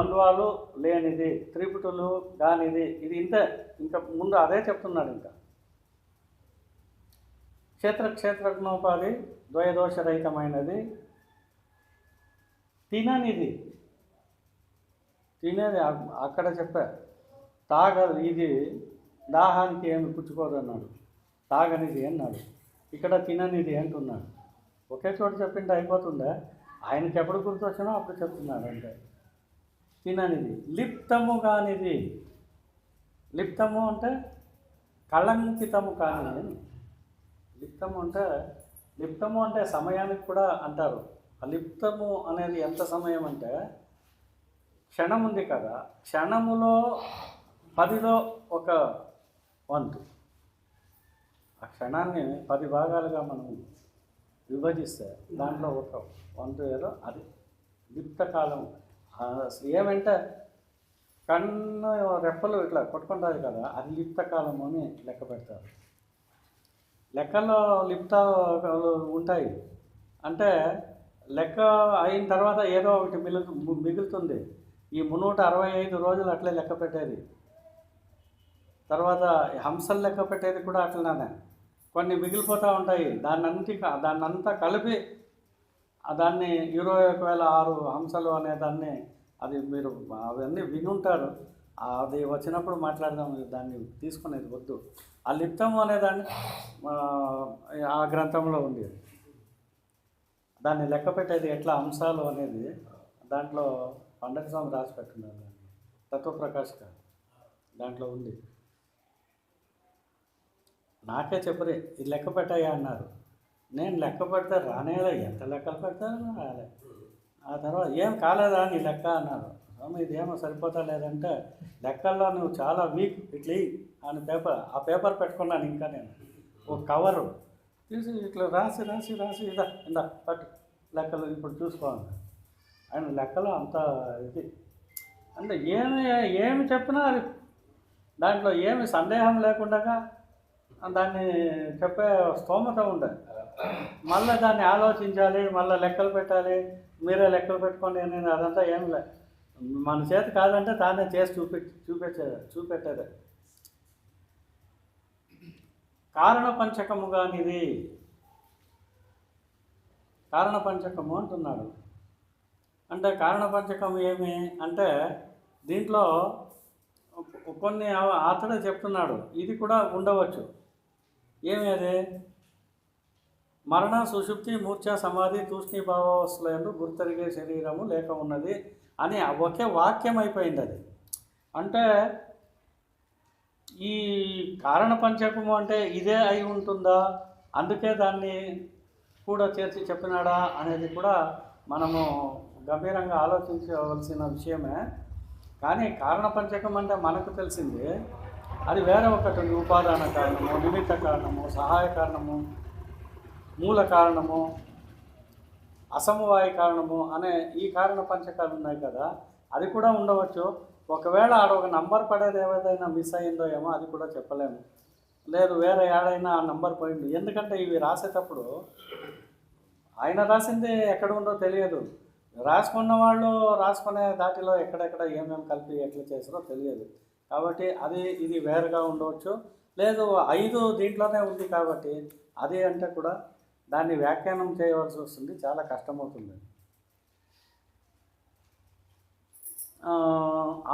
ద్వంద్వాలు లేనిది త్రిపుటులు కానిది ఇది ఇంతే ఇంకా ముందు అదే చెప్తున్నాడు ఇంకా. క్షేత్ర క్షేత్రజ్ఞోపాధి ద్వయదోషరహితమైనది. తిననిది. తినేది అక్కడ చెప్పా తాగ ఇది దాహానికి ఏమి పుచ్చుకోదు అన్నాడు. తాగనిది అన్నాడు. ఇక్కడ తిననిది అంటున్నాడు. ఒకే చోట చెప్పింటే అయిపోతుందా? ఆయనకి ఎప్పుడు గుర్తొచ్చినో అప్పుడు చెప్తున్నాడు అంటే తిననిది. లిప్తము కానిది. లిప్తము అంటే కళంకితము కానిది. లిప్తము అంటే లిప్తము అంటే సమయానికి కూడా అంటారు. ఆ లిప్తము అనేది ఎంత సమయం అంటే క్షణం ఉంది కదా క్షణములో పదిలో ఒక వంతు. ఆ క్షణాన్ని పది భాగాలుగా మనం విభజిస్తే దాంట్లో ఒక వంతు ఏదో అది. లిప్త కాలం ఏమంటే కన్ను రెప్పలు ఇట్లా కొట్టుకుంటుంది కదా అది లిప్త కాలము అని లెక్క పెడతారు. లెక్కల్లో లిప్తాలు ఉంటాయి. అంటే లెక్క అయిన తర్వాత ఏదో ఒకటి మిగులు మిగులుతుంది. ఈ మున్నూట అరవై ఐదు రోజులు అట్లే లెక్క పెట్టేది. తర్వాత హంసలు లెక్క పెట్టేది కూడా అట్లనే. కొన్ని మిగిలిపోతూ ఉంటాయి. దాన్నంటి దాన్నంతా కలిపి దాన్ని ఇరవై ఒక వేల ఆరు హంసలు అనే దాన్ని అది మీరు అవన్నీ వినుంటారు. అది వచ్చినప్పుడు మాట్లాడదాం దాన్ని తీసుకునేది వద్దు. ఆ లిప్తము అనేదాన్ని ఆ, ఆ గ్రంథంలో ఉంది. దాన్ని లెక్క పెట్టేది ఎట్లా అంశాలు అనేది దాంట్లో పండగ స్వామి రాసి పెట్టున్నారు దాన్ని. తత్వప్రకాశ్ గారు దాంట్లో ఉంది. నాకే చెప్పరే ఇది లెక్క పెట్టాయా అన్నారు. నేను లెక్క పెడితే రానేలా ఎంత లెక్కలు పెడతారో రాలే. ఆ తర్వాత ఏం కాలేదా నీ లెక్క? అన్నారు. స్వామి ఇదేమో సరిపోతా లేదంటే లెక్కల్లో నువ్వు చాలా వీక్ ఇట్లీ అని పేపర్ ఆ పేపర్ పెట్టుకున్నాను ఇంకా నేను. ఒక కవరు. తీసి ఇట్లా రాసి రాసి రాసి ఇదా ఇందా పట్టు. లెక్కలు ఇప్పుడు చూసుకోవాలి ఆయన లెక్కలో అంత ఇది. అంటే ఏమి ఏమి చెప్పినా అది. దాంట్లో ఏమి సందేహం లేకుండా దాన్ని చెప్పే స్తోమత ఉండదు మళ్ళీ దాన్ని ఆలోచించాలి మళ్ళీ లెక్కలు పెట్టాలి. మీరే లెక్కలు పెట్టుకోండి నేను అదంతా ఏం లే. మన చేత కాదంటే తానే చేసి చూపి చూపించేది చూపెట్టేది. కారణ పంచకము కానిది కారణ పంచకము అంటున్నాడు. అంటే కారణపంచకం ఏమి? అంటే దీంట్లో కొన్ని అతడే చెప్తున్నాడు. ఇది కూడా ఉండవచ్చు. ఏమి అది? మరణ సుషుప్తి మూర్ఛ సమాధి తూష్ణి భావావస్థలందు గుర్తరిగే శరీరము లేక ఉన్నది అని ఒకే వాక్యం అయిపోయింది అది. అంటే ఈ కారణ పంచకము అంటే ఇదే అయి ఉంటుందా? అందుకే దాన్ని కూడా చేర్చి చెప్పినాడా అనేది కూడా మనము గంభీరంగా ఆలోచించవలసిన విషయమే. కానీ కారణ పంచకం అంటే మనకు తెలిసింది. అది వేరే ఒకటి ఉపాదాన కారణము నిమిత్త కారణము సహాయ కారణము మూల కారణము అసమవాయ కారణము అనే ఈ కారణ పంచకాలు ఉన్నాయి కదా అది కూడా ఉండవచ్చు. ఒకవేళ ఆడ ఒక నంబర్ పడేది ఏదైనా మిస్ అయిందో ఏమో అది కూడా చెప్పలేము. లేదు వేరే ఏడైనా ఆ నంబర్ పోయింది. ఎందుకంటే ఇవి రాసేటప్పుడు ఆయన రాసింది ఎక్కడ ఉందో తెలియదు. రాసుకున్న వాళ్ళు రాసుకునే దాటిలో ఎక్కడెక్కడ ఏమేమి కలిపి ఎట్లా చేసారో తెలియదు. కాబట్టి అది ఇది వేరుగా ఉండవచ్చు. లేదు ఐదు దీంట్లోనే ఉంది కాబట్టి అది అంటే కూడా దాన్ని వ్యాఖ్యానం చేయవలసి వస్తుంది. చాలా కష్టమవుతుంది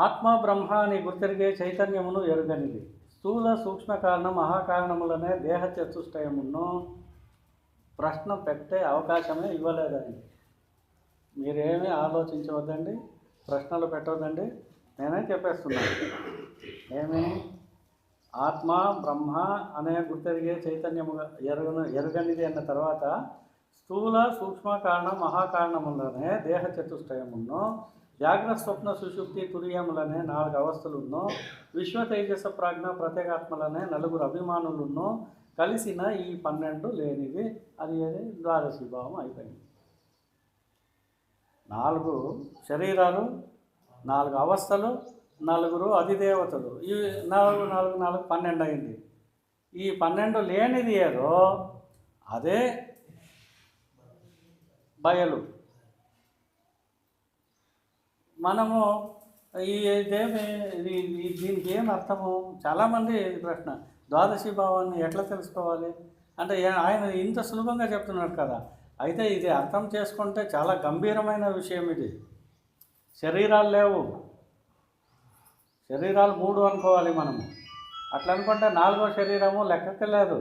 ఆత్మ బ్రహ్మ అని గుర్తెరిగే చైతన్యమును ఎరుగనిది. స్థూల సూక్ష్మ కారణం మహాకారణములనే దేహ చతుష్టయమును ప్రశ్న పెట్టే అవకాశమే ఇవ్వలేదండి. మీరేమీ ఆలోచించవద్దండి ప్రశ్నలు పెట్టవద్దండి నేనే చెప్పేస్తున్నాను. ఏమి? ఆత్మ బ్రహ్మ అనే గుర్తెరిగే చైతన్యముగా ఎరుగను ఎరుగనిది అన్న తర్వాత స్థూల సూక్ష్మ కారణం మహాకారణములనే దేహ చతుష్టయమును జాగ్రత్త స్వప్న సుషుప్తి తురియములనే నాలుగు అవస్థలున్నో విశ్వ తేజస ప్రాజ్ఞ ప్రత్యేగాత్మలనే నలుగురు అభిమానులున్నో కలిసిన ఈ పన్నెండు లేనిది అది అది ద్వాదశి భావం అయిపోయింది. నాలుగు శరీరాలు నాలుగు అవస్థలు నలుగురు అధిదేవతలు ఈ నాలుగు నాలుగు నాలుగు పన్నెండు అయింది. ఈ పన్నెండు లేనిది ఏదో అదే బయలు. మనము ఈ ఇదేమి దీనికి ఏం అర్థము? చాలామంది ప్రశ్న. ద్వాదశి భావాన్ని ఎట్లా తెలుసుకోవాలి? అంటే ఆయన ఇంత సులభంగా చెప్తున్నాడు కదా. అయితే ఇది అర్థం చేసుకుంటే చాలా గంభీరమైన విషయం ఇది. శరీరాలు లేవు. శరీరాలు మూడు అనుకోవాలి మనము. అట్లా అనుకుంటే నాలుగో శరీరము లెక్కకి లేదు.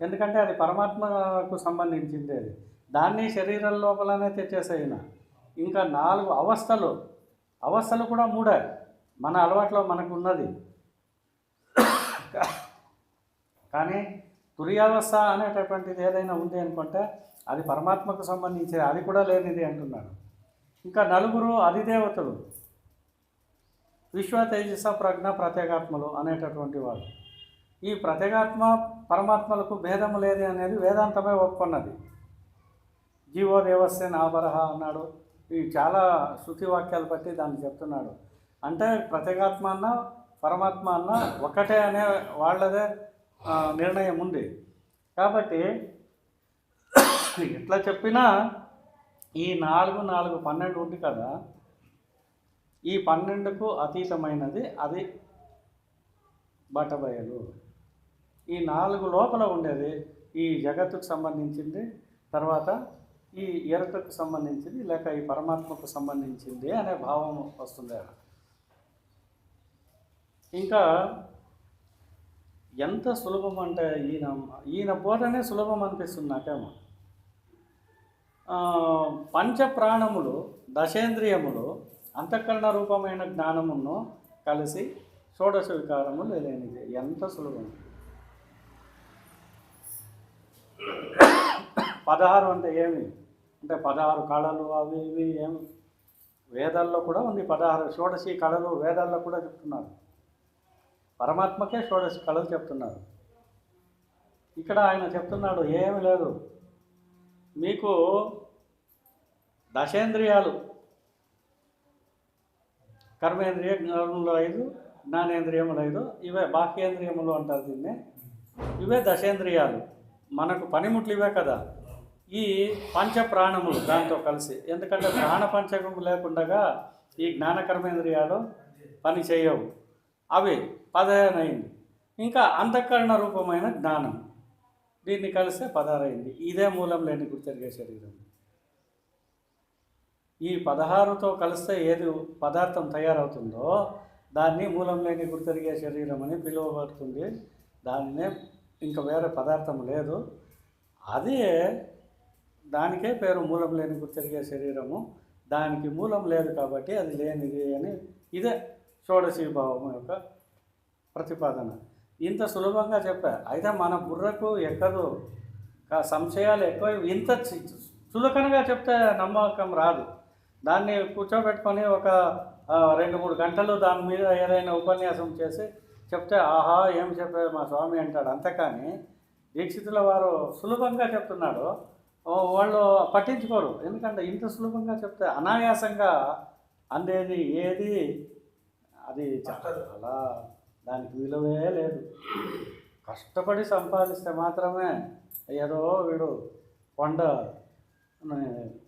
ఎందుకంటే అది పరమాత్మకు సంబంధించింది అది. దాన్ని శరీరం లోపలనే తెచ్చేసాయిన. ఇంకా నాలుగు అవస్థలు. అవస్థలు కూడా మూడే. మన అలవాట్లో మనకు ఉన్నది. కానీ తురియావస్థ అనేటటువంటిది ఏదైనా ఉంది అనుకుంటే అది పరమాత్మకు సంబంధించి అది కూడా లేనిది అంటున్నాడు. ఇంకా నలుగురు అధిదేవతలు. విశ్వ తేజస ప్రజ్ఞ ప్రత్యేగాత్మలు అనేటటువంటి వాడు. ఈ ప్రత్యేగాత్మ పరమాత్మలకు భేదము లేదు అనేది వేదాంతమే ఒప్పుకున్నది. జీవో దేవస్య నాబరహ అన్నాడు. ఈ చాలా శృతి వాక్యాలు బట్టి దాన్ని చెప్తున్నాడు. అంటే ప్రత్యేగాత్మ అన్న పరమాత్మ అన్న ఒకటే అనే వాళ్ళదే నిర్ణయం ఉంది. కాబట్టి ఎట్లా చెప్పినా ఈ నాలుగు నాలుగు పన్నెండు ఉంది కదా. ఈ పన్నెండుకు అతీతమైనది అది బట్టబయలు ఈ నాలుగు లోపల ఉండేది ఈ జగత్తుకు సంబంధించింది తర్వాత ఈ ఎరుకకు సంబంధించింది లేక ఈ పరమాత్మకు సంబంధించింది అనే భావం వస్తుంది. ఇంకా ఎంత సులభం అంటే ఈయన ఈయన బోధనే సులభం అనిపిస్తుంది నాకేమో. ఆ, పంచ ప్రాణములు దశేంద్రియములు అంతఃకరణ రూపమైన జ్ఞానమును కలిసి షోడశ వికారము లేనిది ఎంత సులభం? పదహారు అంటే ఏమి? అంటే పదహారు కళలు అవి ఇవి ఏమి వేదాల్లో కూడా ఉంది పదహారు. షోడశి కళలు వేదాల్లో కూడా చెప్తున్నారు. పరమాత్మకే షోడశి కళలు చెప్తున్నారు. ఇక్కడ ఆయన చెప్తున్నాడు ఏమి లేదు. మీకు దశేంద్రియాలు కర్మేంద్రియ జ్ఞానములు ఐదు జ్ఞానేంద్రియములు ఐదు ఇవే బాహ్యేంద్రియములు అంటారు దీన్ని. ఇవే దశేంద్రియాలు. మనకు పనిముట్లు ఇవే కదా. ఈ పంచ ప్రాణములు దాంతో కలిసి. ఎందుకంటే ప్రాణ పంచకము లేకుండా ఈ జ్ఞాన కర్మేంద్రియాలు పని చేయవు. అవి పదహేనైంది. ఇంకా అంతఃకరణ రూపమైన జ్ఞానం. దీన్ని కలిస్తే పదహారైంది. ఇదే మూలం లేని గుర్తెరిగే శరీరం. ఈ పదహారుతో కలిస్తే ఏది పదార్థం తయారవుతుందో దాన్ని మూలం లేని గుర్తెరిగే శరీరం అని పిలువబడుతుంది. దానినే ఇంకా వేరే పదార్థం లేదు. అదే దానికే పేరు మూలం లేని గుర్తెరిగే శరీరము. దానికి మూలం లేదు కాబట్టి అది లేనిది అని ఇదే షోడశీ భావం యొక్క ప్రతిపాదన. ఇంత సులభంగా చెప్పా. అయితే మన బుర్రకు ఎక్కదు. కా సంశయాలు ఎక్కువ ఇంత చులకనగా చెప్తే నమ్మకం రాదు. దాన్ని కూర్చోబెట్టుకొని ఒక రెండు మూడు గంటలు దాని మీద ఏదైనా ఉపన్యాసం చేసి చెప్తే ఆహా ఏం చెప్పారు మా స్వామి? అంటాడు. అంతేకాని దీక్షితుల వారు సులభంగా చెప్తున్నాడు. వాళ్ళు పట్టించుకోరు. ఎందుకంటే ఇంత సులభంగా చెప్తే అనాయాసంగా అందేది ఏది? అది చాలా దానికి విలువే లేదు. కష్టపడి సంపాదిస్తే మాత్రమే ఏదో వీడు కొండ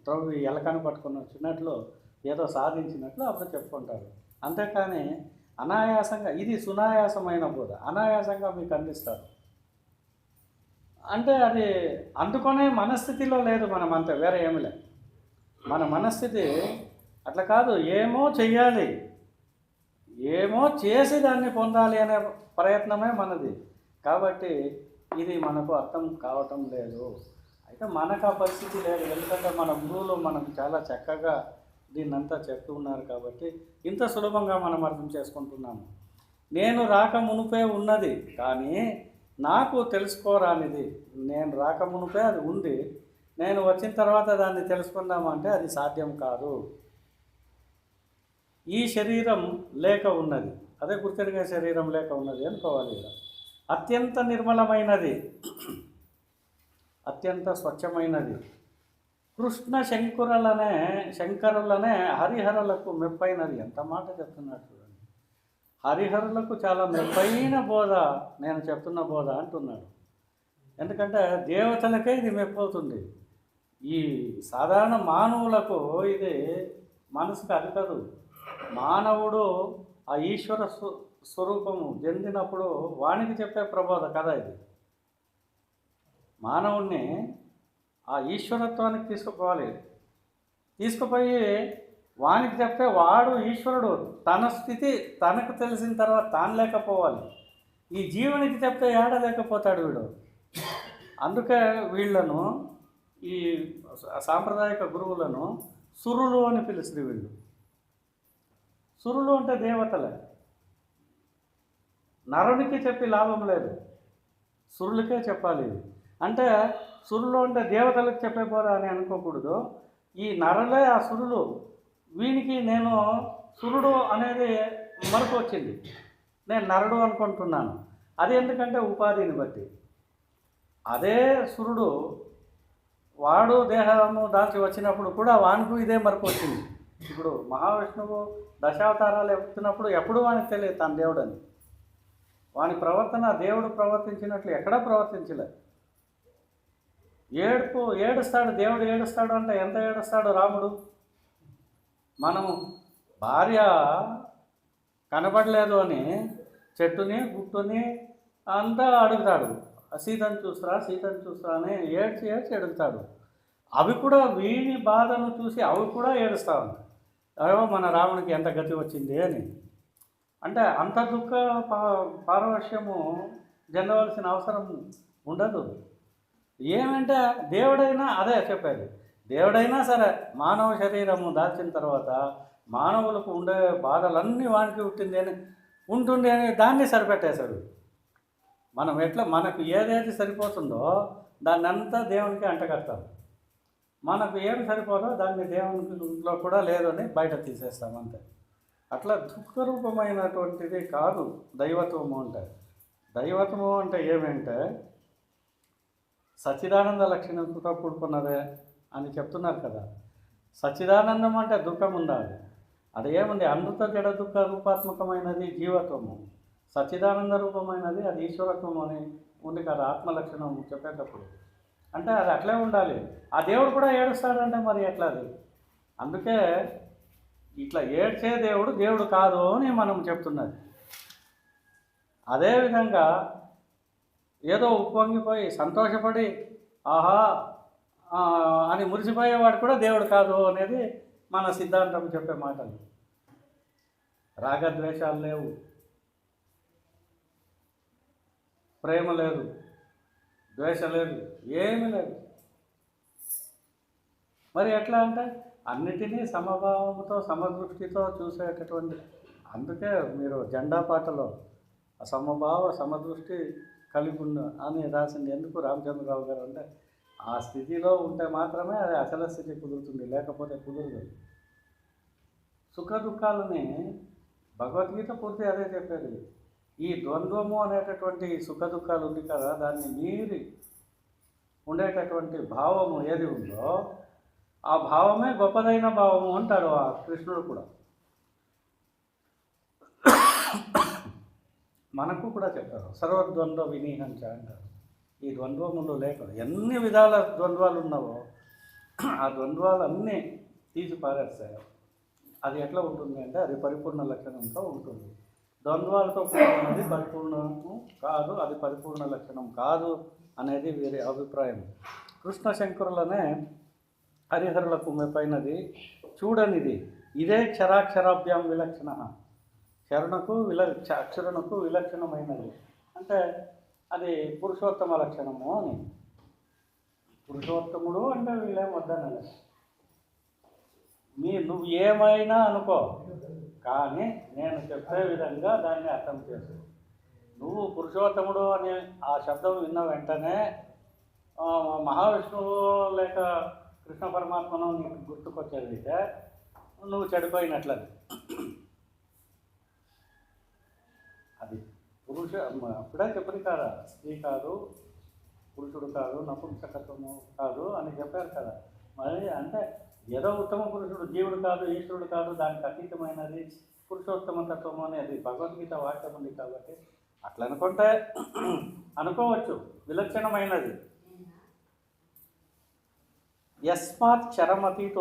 త్రవ్వి ఎలకని పట్టుకుని వచ్చినట్లు ఏదో సాధించినట్లు అప్పుడు చెప్పుకుంటారు. అంతేకాని అనాయాసంగా ఇది సునాయాసమైన బోధ. అనాయాసంగా మీకు అందిస్తారు. అంటే అది అందుకునే మనస్థితిలో లేదు మనం అంత వేరే ఏమి లేదు. మన మనస్థితి అట్లా కాదు ఏమో చెయ్యాలి. ఏమో చేసి దాన్ని పొందాలి అనే ప్రయత్నమే మనది. కాబట్టి ఇది మనకు అర్థం కావటం లేదు. అయితే మనకు ఆ పరిస్థితి లేదు. ఎందుకంటే మన గురువులు మనకు చాలా చక్కగా దీన్నంతా చెప్తూ ఉన్నారు కాబట్టి ఇంత సులభంగా మనం అర్థం చేసుకుంటున్నాము. నేను రాక మునుపే ఉన్నది కానీ నాకు తెలుసుకోరానిది. నేను రాక మునుపే అది ఉంది. నేను వచ్చిన తర్వాత దాన్ని తెలుసుకుందామంటే అది సాధ్యం కాదు. ఈ శరీరం లేక ఉన్నది. అదే గుర్తెరిగే శరీరం లేక ఉన్నది అనుకోవాలి అత్యంత నిర్మలమైనది. అత్యంత స్వచ్ఛమైనది. కృష్ణ శంకురులనే శంకరులనే హరిహరులకు మెప్పైనది. ఎంత మాట చెప్తున్నాడు చూడండి. హరిహరులకు చాలా మెప్పైన బోధ నేను చెప్తున్న బోధ అంటున్నాడు. ఎందుకంటే దేవతలకే ఇది మెప్పవుతుంది. ఈ సాధారణ మానవులకు ఇది మనసుకు అదకదు మానవుడు ఆ ఈశ్వర స్వ- స్వరూపము చెందినప్పుడు వానికి చెప్పే ప్రబోధ కథ ఇది. మానవుణ్ణి ఆ ఈశ్వరత్వానికి తీసుకుపోవాలి. తీసుకుపోయి వానికి చెప్తే వాడు ఈశ్వరుడు. తన స్థితి తనకు తెలిసిన తర్వాత తాను లేకపోవాలి. ఈ జీవునికి చెప్తే ఏడలేకపోతాడు వీడు? అందుకే వీళ్ళను ఈ సాంప్రదాయక గురువులను సురులు అని పిలుస్తుంది వీళ్ళు. సురులు అంటే దేవతలే. నరునికి చెప్పి లాభం లేదు. సురులకే చెప్పాలి. ఇది అంటే సురులు ఉండే దేవతలకు చెప్పేపోరా అని అనుకోకూడదు. ఈ నరలే ఆ సురులు. వీనికి నేను సురుడు అనేది మరొక వచ్చింది. నేను నరుడు అనుకుంటున్నాను. అది ఎందుకంటే ఉపాధిని బట్టి. అదే సురుడు వాడు దేహము దాచి వచ్చినప్పుడు కూడా వానికి ఇదే మరపు వచ్చింది. ఇప్పుడు మహావిష్ణువు దశావతారాలు ఎత్తున్నప్పుడు ఎప్పుడు వానికి తెలియదు తన దేవుడని. వాని ప్రవర్తన దేవుడు ప్రవర్తించినట్లు ఎక్కడా ప్రవర్తించలేదు. ఏడుపు ఏడుస్తాడు దేవుడు ఏడుస్తాడు అంటే ఎంత ఏడుస్తాడు రాముడు? మనము భార్య కనబడలేదు అని చెట్టుని గుట్టుని అంతా అడుగుతాడు. సీతను చూస్తారా సీతను చూస్తారా అని ఏడ్చి ఏడ్చి అడుగుతాడు. అవి కూడా వీని బాధను చూసి అవి కూడా ఏడుస్తా ఉంటాయి. అయ్యో మన రావణునికి ఎంత గతి వచ్చింది అని. అంటే అంత దుఃఖ పా పారవశ్యము చెందవలసిన అవసరం ఉండదు. ఏమంటే దేవుడైనా అదే చెప్పేది. దేవుడైనా సరే మానవ శరీరము దాల్చిన తర్వాత మానవులకు ఉండే బాధలన్నీ వానికి ఉంటుంది అని ఉంటుంది అని దాన్ని సరిపెట్టేశాడు. మనం ఎట్లా మనకు ఏదైతే సరిపోతుందో దాన్ని అంతా దేవునికి అంటగడతాం. మనకు ఏం సరిపోదో దాన్ని దేవునిలో కూడా లేదని బయట తీసేస్తాం అంతే. అట్లా దుఃఖరూపమైనటువంటిది కాదు దైవత్వము అంటే. దైవత్వము అంటే ఏమంటే సచ్చిదానంద లక్షణంతో కూడుకున్నదే అని చెప్తున్నారు కదా. సచ్చిదానందం అంటే దుఃఖం ఉండాలి. అది ఏముంది అమృత జడ దుఃఖ రూపాత్మకమైనది జీవత్వము. సచ్చిదానంద రూపమైనది అది ఈశ్వరత్వము అని ఉంది కదా ఆత్మ లక్షణం చెప్పేటప్పుడు. అంటే అది అట్లే ఉండాలి. ఆ దేవుడు కూడా ఏడుస్తాడంటే మరి ఎట్లా అది అందుకే ఇట్లా ఏడ్చే దేవుడు దేవుడు కాదు అని మనం చెప్తున్నది. అదేవిధంగా ఏదో ఉప్పొంగిపోయి సంతోషపడి ఆహా అని మురిసిపోయేవాడు కూడా దేవుడు కాదు అనేది మన సిద్ధాంతం చెప్పే మాటలు. రాగద్వేషాలు లేవు. ప్రేమ లేదు. ద్వేష లేదు. ఏమీ లేదు. మరి ఎట్లా అంటే అన్నిటినీ సమభావంతో సమదృష్టితో చూసేటటువంటి అందుకే మీరు జెండా పాటలో సమభావ సమదృష్టి కలిగి అని రాసింది ఎందుకు రామచంద్రరావు గారు అంటే ఆ స్థితిలో ఉంటే మాత్రమే అది అసల స్థితి కుదురుతుంది లేకపోతే కుదరదు. సుఖ దుఃఖాలని భగవద్గీత పూర్తి అదే చెప్పేది. ఈ ద్వంద్వము అనేటటువంటి సుఖ దుఃఖాలు ఉంది కదా దాన్ని మీరి ఉండేటటువంటి భావము ఏది ఉందో ఆ భావమే గొప్పదైన భావము అంటాడు ఆ కృష్ణుడు కూడా. మనకు కూడా చెప్పారు సర్వద్వంద్వ వినీహంచ అంటారు. ఈ ద్వంద్వములు లేక ఎన్ని విధాల ద్వంద్వాలు ఉన్నావో ఆ ద్వంద్వాలన్నీ తీసి పారేస్తాయి అది ఎట్లా ఉంటుంది అంటే అది పరిపూర్ణ లక్షణంతో ఉంటుంది. ద్వంద్వాలతో కూడినది పరిపూర్ణము కాదు అది పరిపూర్ణ లక్షణం కాదు అనేది వీరి అభిప్రాయం. కృష్ణ శంకరులనే హరిహరులకు మెప్పైనది చూడనిది ఇదే క్షరాక్షరాభ్యాం విలక్షణ. శరణకు విల అక్షరణకు విలక్షణమైనది. అంటే అది పురుషోత్తమ లక్షణము అని. పురుషోత్తముడు అంటే వీళ్ళేం వద్దనలే మీ నువ్వు ఏమైనా అనుకో. కానీ నేను చెప్పే విధంగా దాన్ని అర్థం చేసు నువ్వు పురుషోత్తముడు అనే ఆ శబ్దం విన్న వెంటనే మహావిష్ణువు లేక కృష్ణ పరమాత్మను నీకు గుర్తుకొచ్చేదైతే నువ్వు చెడిపోయినట్లది అది. పురుష అప్పుడే చెప్పరు కదా స్త్రీ కాదు పురుషుడు కాదు నపుంసకత్వము కాదు అని చెప్పారు కదా. మరి అంటే ఏదో ఉత్తమ పురుషుడు జీవుడు కాదు ఈశ్వరుడు కాదు దానికి అతీతమైనది పురుషోత్తమ తత్వము అనేది భగవద్గీత వాక్యం ఉంది కాబట్టి అట్లా అనుకుంటే అనుకోవచ్చు విలక్షణమైనది. యస్మాత్ క్షరమతీతో